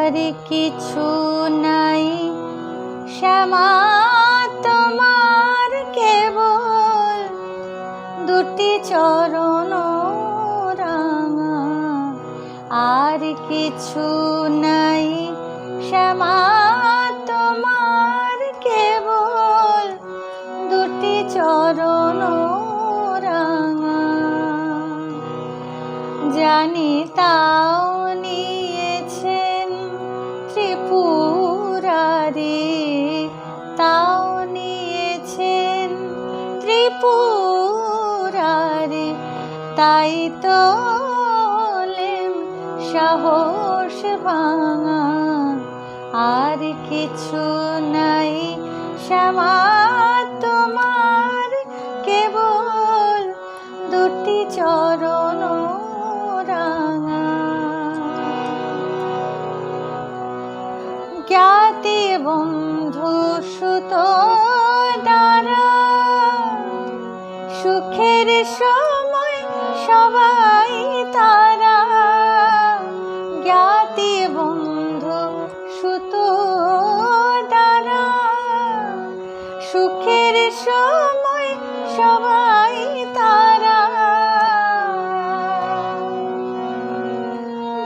আর কিছু নাই। শ্যামা, তোমার কেবল দুটি চরণ রাঙা। আর কিছু নাই। শ্যামা, তোমার কেবল দুটি চরণ রাঙা। জানি তাও নিয়েছেন ত্রিপুরারি তাও নিয়েছেন ত্রিপুরারি। তাই তো সাহস ভাঙা, আর কিছু নাই শ্যামা। তোমার কেবল দুটি চরণ বন্ধু সুত দ্বারা, সুখের সময় সবাই তারা। জ্ঞাতি বন্ধু সুত দ্বারা, সুখের সময় সবাই তারা।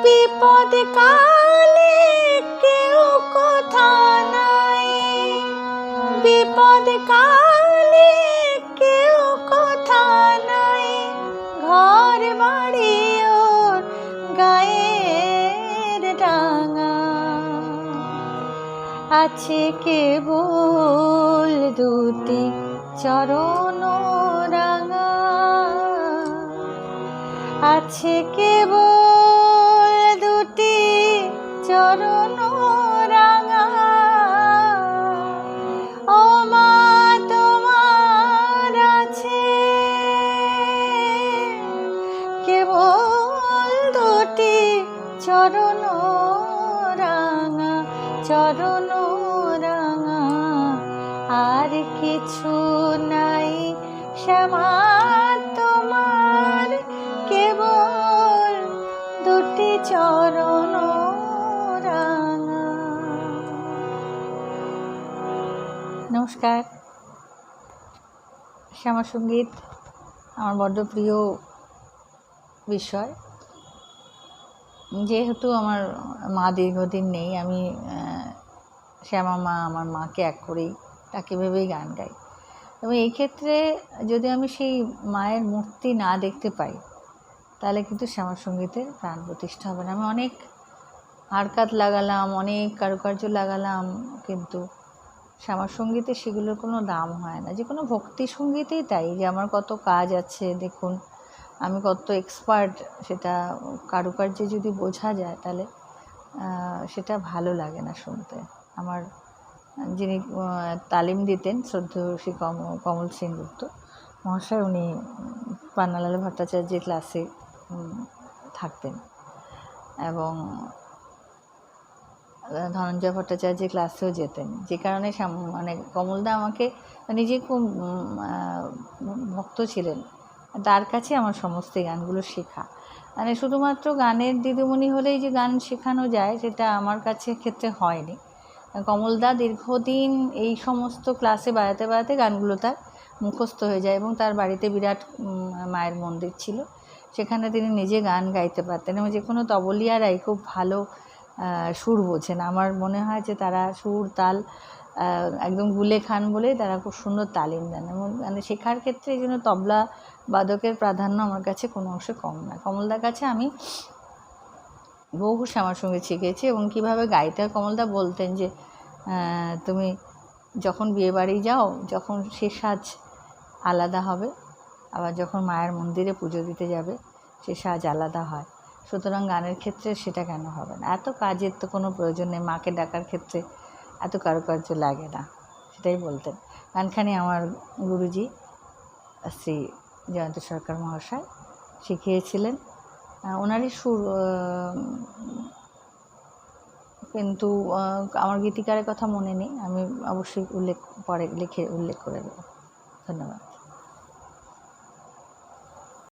বিপদ কালে ঘর বাড়ি ওর গায়ের ডাঙা আছে কেবল দুটি চরণ রাঙা। আছে কেবল দুটি চরণ চরণ রাঙা চরণ রাঙা। আর কিছু নাই শ্যামা, তোমার কেবল দুটি চরণ রাঙা। নমস্কার। শ্যামা সংগীত আমার বড্ড প্রিয় বিষয়। যেহেতু আমার মা দীর্ঘদিন নেই, আমি শ্যামা মা আমার মাকে এক করেই তাকে ভেবেই গান গাই। এবং এই ক্ষেত্রে যদি আমি সেই মায়ের মূর্তি না দেখতে পাই, তাহলে কিন্তু শ্যামা সঙ্গীতের প্রাণ প্রতিষ্ঠা হবে না। আমি অনেক হারকাত লাগালাম, অনেক কারুকার্য লাগালাম, কিন্তু শ্যামা সঙ্গীতে সেগুলোর কোনো দাম হয় না। যে কোনো ভক্তি সঙ্গীতেই তাই, যে আমার কত কাজ আছে, দেখুন আমি কত এক্সপার্ট সেটা কারুকার্যে যদি বোঝা যায় তাহলে সেটা ভালো লাগে না শুনতে। আমার যিনি তালিম দিতেন শ্রদ্ধেয় শ্রী কম, কমল সিং গুপ্ত মহাশয় উনি পান্নালাল ভট্টাচার্যের ক্লাসে থাকতেন। এবং ধনঞ্জয় ভট্টাচার্যের ক্লাসেও যেতেন। যে কারণে মানে কমলদা আমাকে নিজে খুব ভক্ত ছিলেন। তার কাছে আমার সমস্ত গানগুলো শেখা। মানে শুধুমাত্র গানের দিদিমণি হলেই যে গান শেখানো যায়, সেটা আমার কাছে ক্ষেত্রে হয়নি। কমলদা দীর্ঘদিন এই সমস্ত ক্লাসে বাড়াতে বাড়াতে গানগুলো তার মুখস্থ হয়ে যায় এবং তার বাড়িতে বিরাট মায়ের মন্দির ছিল। সেখানে তিনি নিজে গান গাইতে পারতেন এবং যে কোনো তবলিয়ারাই খুব ভালো সুর বোঝেন। আমার মনে হয় যে তারা সুর, তাল একদম গুলে খান বলে তারা খুব সুন্দর তালিম দেন। এবং মানে শেখার ক্ষেত্রে এই জন্য তবলা বাদকের প্রাধান্য আমার কাছে কোনো অংশে কম না। কমলদার কাছে আমি বহু শ্যামার সঙ্গে শিখেছি এবং কীভাবে গাইতে কমলদা বলতেন যে তুমি যখন বিয়ে বাড়ি যাও, যখন সে সাজ আলাদা হবে, আবার যখন মায়ের মন্দিরে পুজো দিতে যাবে, সে সাজ আলাদা হয়। সুতরাং গানের ক্ষেত্রে সেটা কেন হবে না? এত কাজের তো কোনো প্রয়োজন নেই। মাকে ডাকার ক্ষেত্রে এত কারুকার্য লাগে না, সেটাই বলতেন। গানখানি আমার গুরুজি, শ্রী জয়ন্ত সরকার মহাশয় শিখিয়েছিলেন ওনারই সুর কিন্তু আমার গীতিকারের কথা মনে নেই, আমি অবশ্যই উল্লেখ, পরে লিখে উল্লেখ করে দেবো। ধন্যবাদ।